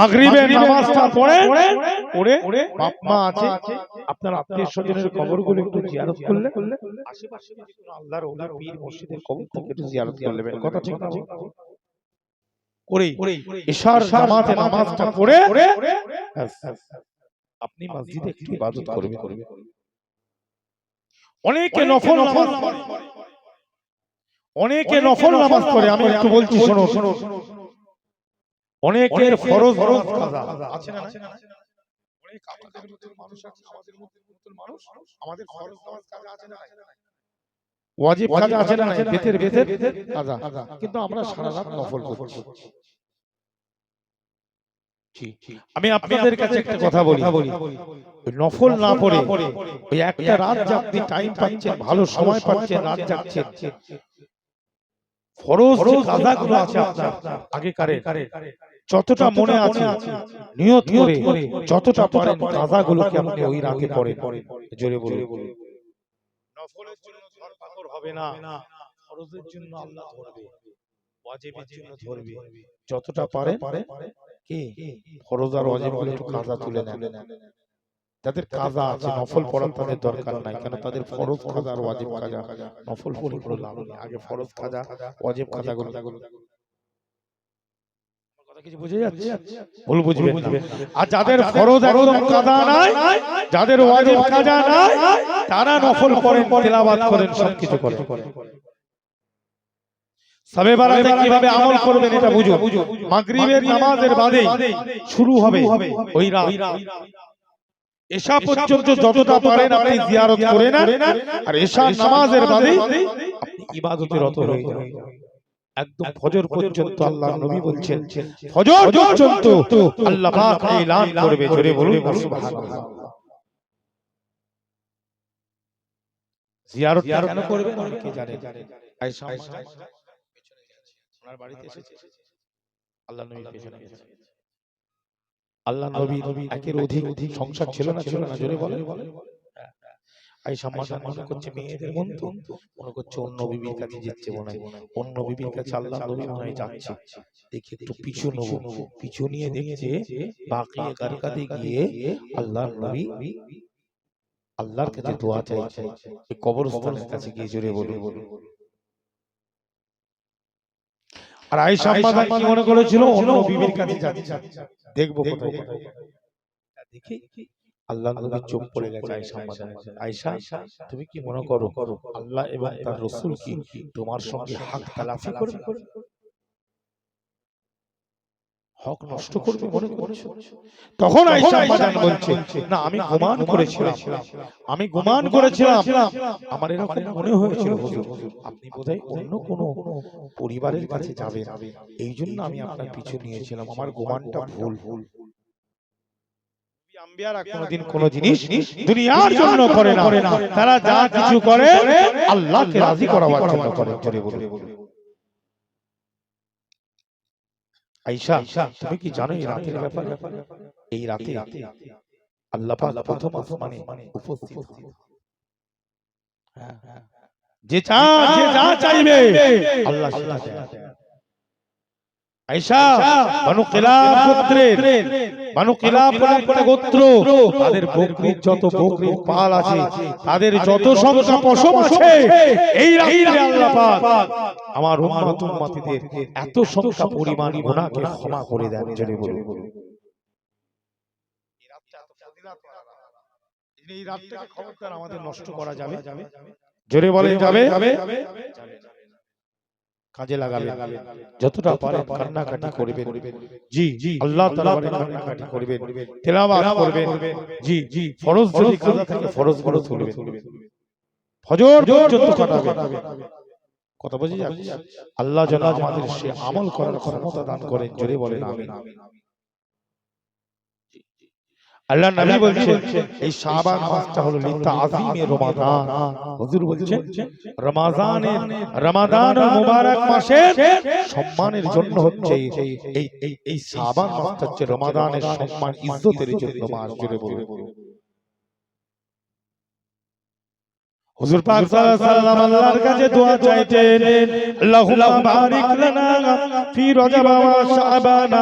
মাগরিবের নামাজটা পড়ে পড়ে বাপ মা আছে। আপনার আত্মীয় স্বজনের কবরগুলো একটু জিয়ারত করলে আশেপাশে যদি কোনো আল্লাহর ওলি পীর মসজিদের কবর থেকে একটু জিয়ারত করে নেবেন। কথা ঠিক না ঠিক? করেই ঈশার জামাতে নামাজটা পড়ে আপনি মসজিদে একটু ইবাদত করবেন। অনেকে নফল নামাজ পড়ে। অনেকে নফল নামাজ পড়ে আমি একটু বলছি শোনো শোনো অনেকের ফরজ ফরজ কাজা আছে না? অনেক মতন মানুষ আছে আমাদের মতন মানুষ আমাদের ফরজ নামাজ কাজা আছে না ওয়াজিব কাজা আছে না নাই? বেতের বেতের কাজা কিন্তু আমরা সারা রাত নফল করছি। আমি আপনাদের কাছে একটা কথা বলি। নফল না পড়ে ওই একটা রাত যে টাইম পাচ্ছেন ভালো সময় পাচ্ছেন রাত জাগছেন। ফরজ কাজাগুলো আছে আপনার আগেকারে যতটা মনে আছে নিয়ত করে যতটা পারেন কাজাগুলোকে আপনি ওই রাতে পড়েন। জোরে বলুন। নফলের জন্য ধরপাকড় হবে না। ফরজের জন্য আল্লাহ ধরবে। ওয়াজিবের জন্য ধরবে। যতটা পারে কি? ফরজ আর ওয়াজিবগুলো একটু কাজা তুলে নেন। যাদের কাজা আছে নফল পড়ার তাদের দরকার নাই। কেন তাদের ফরজ কাজা আর ওয়াজিব কাজা। নফল পড়ে কোনো লাভ নেই। আগে ফরজ কাজা ওয়াজিব কাজা গুলো কিছু বুঝে যাচ্ছে? ভুল বুঝবেন না। আর যাদের ফরজ একদম কাজা নাই যাদের ওয়াজিব কাজা নাই তারা নফল পড়েন তেলাওয়াত করেন সবকিছু করেন। সবে বারাতে কীভাবে আমল করবেন এটা বুঝো মাগরিবের নামাজের বাদে শুরু হবে ওই রাত। এশা পর্যন্ত যতটা পারেন আপনি জিয়ারত করে নেন। আর এশা নামাজের বাদে আপনি ইবাদতে রত হয়ে যান একদম ফজর পর্যন্ত আল্লাহ নবী বলছেন। ফজর পর্যন্ত আল্লাহ পাক এলান করবে জোরে বলুন। সুবহানাল্লাহ। জিয়ারত কেন করবেন অনেকে জানে? আয়েশা ওনার বাড়িতে এসেছে। আল্লাহ নবী পেছনে গেছে। আল্লাহ নবী একের অধিক অধিক সংসার ছিল না ছিল না জোরে বলে আই সম্মান মনে করছে মেয়েদের বন্ধু। মনে করছে অন্য বিবির কাছে যাচ্ছে মনে অন্য বিবির কাছে আল্লাহ নবী মনে হয় যাচ্ছে। দেখি একটু পিছু নেব। পিছু নিয়ে দেখছে বাকি কারকাতে গিয়ে আল্লাহ নবী আল্লাহর কাছে দোয়া চাইছে। কবরস্থানের কাছে গিয়ে জোরে বলে বলে আর আয়েশা আম্মা কি মনে করেছিল অন্য বিবির কাছে যাচ্ছে? দেখব কোথায়। দেখি। আল্লাহ নবীর চোখ পড়ে গেছে আম্মা আয়েশা তুমি কি মনে করো আল্লাহ এবং তার রাসূল কি তোমার সঙ্গে হক তালাফি করবে? হক নষ্ট করবে মনে করছ? তখন আয়েশা বলছে না আমি গুমান করেছিলাম। আমি গুমান করেছিলাম। আমার এরকম মনে হয়েছিল হুজুর আপনি বোধহয় অন্য কোনো পরিবারের কাছে যাবেন। এই জন্য আমি আপনার পিছু নিয়েছিলাম। আমার গুমানটা ভুল। ভুল। আম্বিয়ারা কোনোদিন কোনো জিনিস দুনিয়ার জন্য করে না। তারা যা কিছু করে আল্লাহকে রাজি করাবার জন্য করে জোরে বলে আয়েশা তুমি কি জানো এই রাতের ব্যাপারে? এই রাতে আল্লাহ পাক প্রথম আসমানে উপস্থিত হন। হ্যাঁ, হ্যাঁ। যে চা যে যা চাইবে আল্লাহ সেটা দেয়। আয়েশা বানু কিলাব গোত্রের বানু কিলাব একটা গোত্র তাদের বকরির যত বকরির পাল আছে তাদের যত সংখ্যা পশম আছে এই রাতে আল্লাহ পাক আমার উম্মত উম্মতিদের এত সংখ্যা পরিমাণ গুনাহকে ক্ষমা করে দেন জোরে বলুন এই রাতটাকে খবরদার আমাদের নষ্ট করা যাবে জোরে বলেন যাবে কাজে লাগাবে। যতটা পারেন কান্নাকাটি করবেন। জি জি আল্লাহ তাআলা কান্নাকাটি করবেন। তেলাওয়াত করবেন। জি জি ফরজ যদি কাজা থাকে ফরজগুলো তুলবেন। ফজর পর্যন্ত কাটাবেন। কথা বুঝি যাচ্ছে? আল্লাহ যেন আমাদের সে আমল করার ক্ষমতা দান করেন। জোরে বলেন আমিন। আল্লাহ নবী বলছেন এই শাবান মাসটা হলো লিতা আযীমের রমাদান। হুজুর বলছেন রমাদানের রমাদান মুবারক মাসের সম্মানের জন্য হচ্ছে এই এই এই শাবান মাসটা হচ্ছে রমাদানের সম্মান ইজ্জতের জন্য মাস জুড়ে বলুন। হুজুর পাক সাল্লাল্লাহু আলাইহি কাছে দোয়া চাইতেন আল্লাহুম্মা বারিক লানা ফি রজব ওয়া শাবান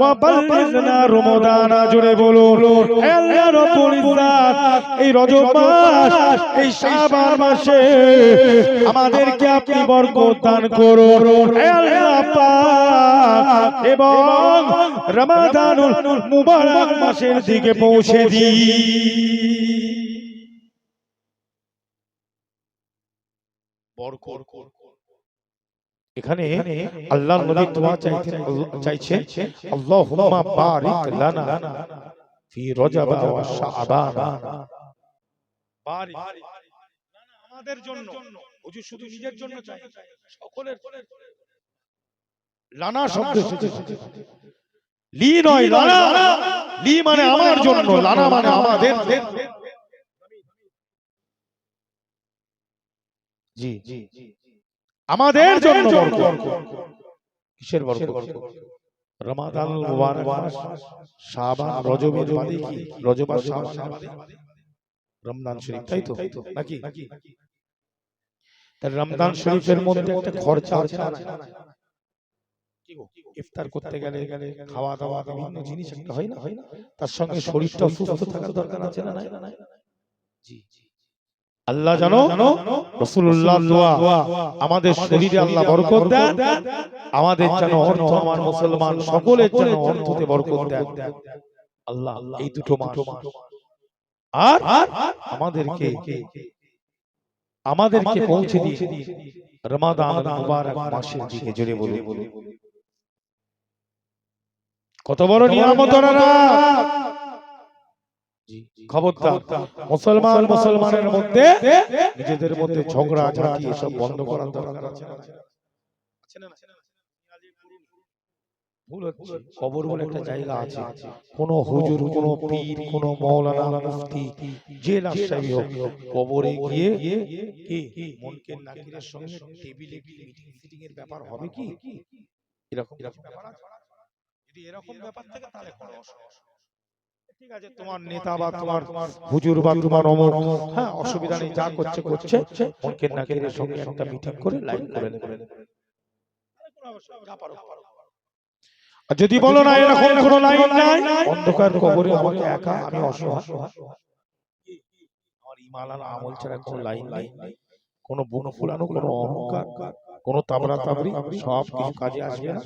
ওয়া বাল্লিগনা রমাদান। জুড়ে বলুন, হে আল্লাহ রব্বুল ইজ্জাত, এই রজব মাস, এই শাবান মাসে আমাদেরকে আপনি বরকত দান করুন। হে আল্লাহ পাক, এবং রমাদানুল মুবারক মাসের দিকে পৌঁছে এখানে আল্লাহ নবী দোয়া চাইতেন চাইছে আল্লাহুম্মা বারিক লানা ফি রজব ওয়া শাবান. বারিক। আমাদের জন্য হুজুর শুধু নিজের জন্য চাই সকলের। লানা শব্দ এসেছে। লি নয় লানা। লি মানে আমার জন্য লানা মানে আমাদের জি জি। আমাদের জন্য বরকত। কিসের বরকত? রমাদান মুবারক মাস। শাবান রজবের বাদে কি? রজব আর শাবান। রমজান শরীফ তাই তো? নাকি? তার রমজান শরীফের মধ্যে একটা খরচা আছে? ইফতার করতে গেলে খাওয়া দাওয়া বিভিন্ন জিনিস একটা হয় না? হয় না? তার সঙ্গে শরীরটা সুস্থ থাকার দরকার আছে না নাই? জি। আল্লাহ জানো? রসুল্লাহ দোয়া। আমাদের শরীরে আল্লাহ বরকত দেন। আমাদের যেন অর্থ আমার মুসলমান সকলের যেন অর্থতে বরকত দেন। আল্লাহ এই দুটো মাস। আর আমাদেরকে আমাদেরকে পৌঁছে দিয়ে রমাদান মুবারক মাসের দিকে বলে কত বড় নিয়ামত খবরদার মুসলমান মুসলমানের মধ্যে নিজেদের মধ্যে ঝগড়া ঝাঁটি এসব বন্ধ করার দরকার আছে না? আছে না? ভুল হচ্ছে। কবর বলে একটা জায়গা আছে। কোন হুজুর কোন পীর কোন মৌলানা মুফতি যে রাস্তায় হোক কবরে গিয়ে কি? মনকে নাকিরের সঙ্গে টেবিলে মিটিং ফিটিং এর ব্যাপার হবে কি? এরকম এরকম ব্যাপার আছে? যদি এরকম ব্যাপার থাকে তাহলে কোনো অসুবিধা তোমার নেতা বা তোমার হুজুর বা তোমার অমর হ্যাঁ অসুবিধা নেই যা করছে করছে। সঙ্গে একটা মিটিং করে লাইন করে। আর যদি বলো না এরকম কোনো লাইন নাই অন্ধকার কবরে আমাকে একা আমি অসহায়। আমার আমল ছাড়া কোনো লাইন নাই। কোনো বুনো ফুলানো কোনো অহংকার কোনো তাবরা তাবরি সব কিছু কাজে আসবে না।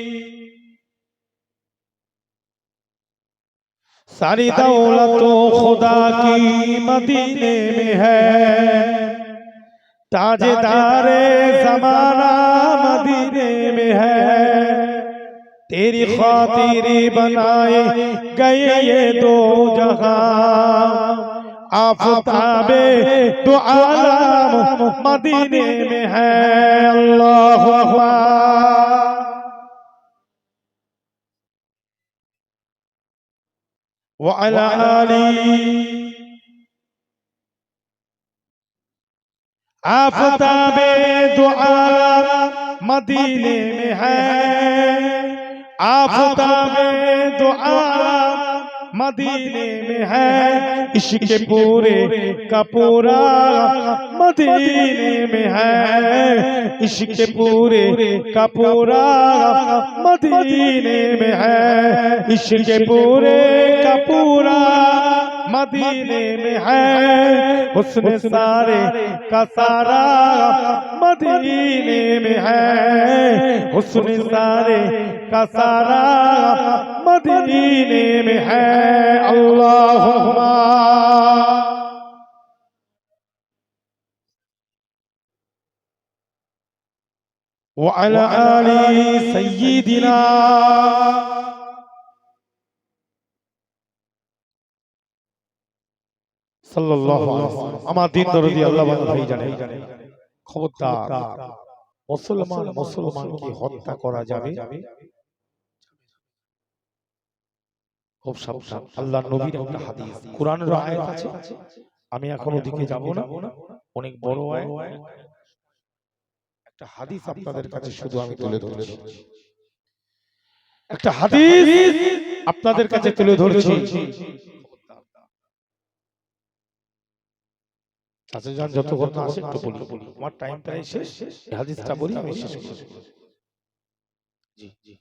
सारी दौलत तो खुदा की मदीने में है। ताजदारे जमाना मदीने में है। तेरी खातिर बनाए गए ये दो जहाँ आफताबे दो आलम मदीने में है। अल्लाह وعلى آله. آفتاب دعا مدینے میں ہے آفتاب دعا मदीने में है इश्क पूरे का पूरा। मदीने में है इश्क पूरे का पूरा। मदीने में है इश्क पूरे का पूरा। मदीने में है हुस्न सारे का सारा मदीने में है हुस्न सारे का सारा मदीने में है अल्लाह وعلى آل سيدنا সাল্লাল্লাহু আলাইহি আমার দিন দরদি আল্লাহ ভাই জানে। খবরদার মুসলমান মুসলমানকে হত্যা করা যাবে? খুব সাবধান। আল্লাহ নবীর একটা হাদিস। কোরআনের আয়াত আছে। আমি এখন ওদিকে যাব না। অনেক বড় আয়াত। একটা হাদিস আপনাদের কাছে শুধু আমি তুলে ধরছি। একটা হাদিস আপনাদের কাছে তুলে ধরছি। চাচা যান যত না আসে একটু বলি আমার টাইম প্রায় শেষ। হাদিসটা বলি আমি শেষ করব জি জি।